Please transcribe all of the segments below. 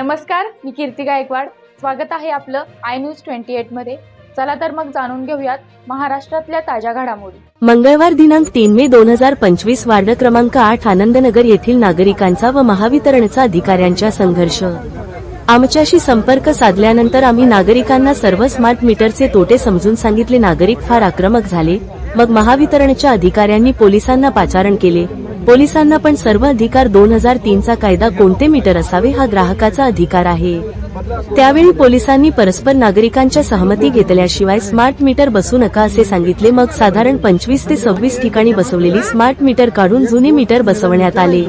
नमस्कार मी कीर्ती गायकवाड. स्वागत आहे आपलं आय न्यूज ट्वेंटी एटमध्ये. चला तर मग जाणून घेऊयात महाराष्ट्रातल्या ताज्या घडामोडी. मंगळवार दिनांक तीन मे दोन हजार पंचवीस वार्ड क्रमांक आठ आनंदनगर येथील नागरिकांचा व महावितरणचा अधिकाऱ्यांच्या संघर्ष. आमच्याशी संपर्क साधल्यानंतर आम्ही नागरिकांना सर्व स्मार्ट मीटरचे तोटे समजून सांगितले. नागरिक फार आक्रमक झाले. मग महावितरणच्या अधिकाऱ्यांनी पोलिसांना पाचारण केले. पोलिसांना पण सर्व अधिकार दोन हजार तीनचा कायदा कोणते मीटर असावे हा ग्राहकाचा अधिकार आहे. त्यावेळी पोलिसांनी परस्पर नागरिकांच्या सहमती घेतल्याशिवाय स्मार्ट मीटर बसू नका असे सांगितले. मग साधारण पंचवीस ते सव्वीस ठिकाणी बसवलेली स्मार्ट मीटर काढून जुने मीटर बसवण्यात आले.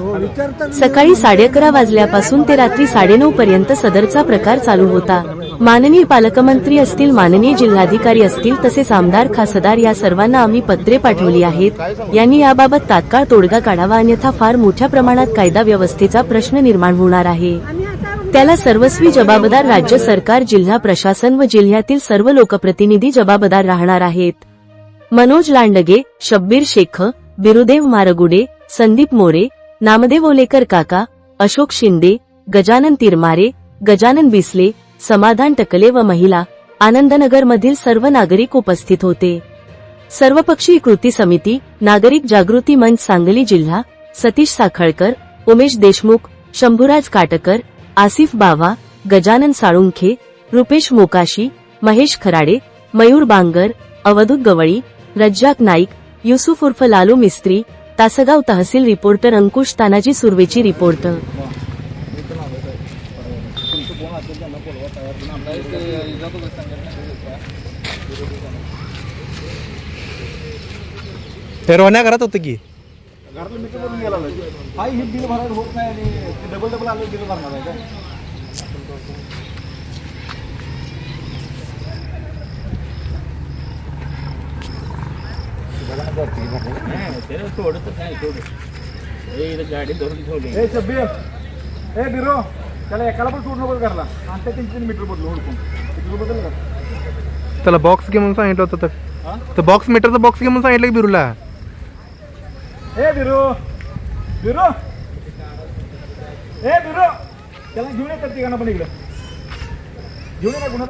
सकाळी साडे अकरा वाजल्यापासून ते रात्री साडेनऊ पर्यंत सदरचा प्रकार चालू होता. माननीय पालकमंत्री असतील माननीय जिल्हाधिकारी असतील तसेच आमदार खासदार या सर्वांना आम्ही पत्रे पाठवली आहेत. यांनी याबाबत तात्काळ तोडगा काढावा अन्यथा फार मोठ्या प्रमाणात कायदा व्यवस्थेचा प्रश्न निर्माण होणार आहे. त्याला सर्वस्वी जबाबदार राज्य सरकार जिल्हा प्रशासन व जिल्ह्यातील सर्व लोकप्रतिनिधी जबाबदार राहणार आहेत. मनोज लांडगे शब्बीर शेख बिरुदेव मारगुडे संदीप मोरे नामदेव ओलेकर काका अशोक शिंदे गजानन तिरमारे गजानन बिसले समाधान टकले व महिला आनंदनगरमधील सर्व नागरिक उपस्थित होते. सर्वपक्षीय कृती समिती नागरिक जागृती मंच सांगली जिल्हा सतीश साखळकर उमेश देशमुख शंभूराज काटकर आसिफ बावा गजानन साळुंखे रुपेश मोकाशी महेश खराडे मयूर बांगर अवधूत गवळी रज्जाक नाईक युसुफ उर्फ लालू मिस्त्री तासगाव तहसील रिपोर्टर अंकुश तानाजी सुर्वेची रिपोर्टर हे रोण्या घरात होतं की? घरातलं मीटर भरून गेला हा हे बिल भरायला होत नाही आणि डबल डबल आलं बिल भरणार आहे काय ए शब्बीर ए बिरो. त्याला एकाला पण सोडू नको घरला. आणि त्या तीन मीटर बदलू हुडकून. किती बदल का? त्याला बॉक्स घे म्हणून सांगितलं होतं? तर. तर बॉक्स मीटरचा बॉक्स घे म्हणून सांगितलं की बिरूला? ए बिरो! बिरो! ए बिरो! त्याला घेऊन येतात तिघांना पण इकडं. घेऊन ये ना गुन्हा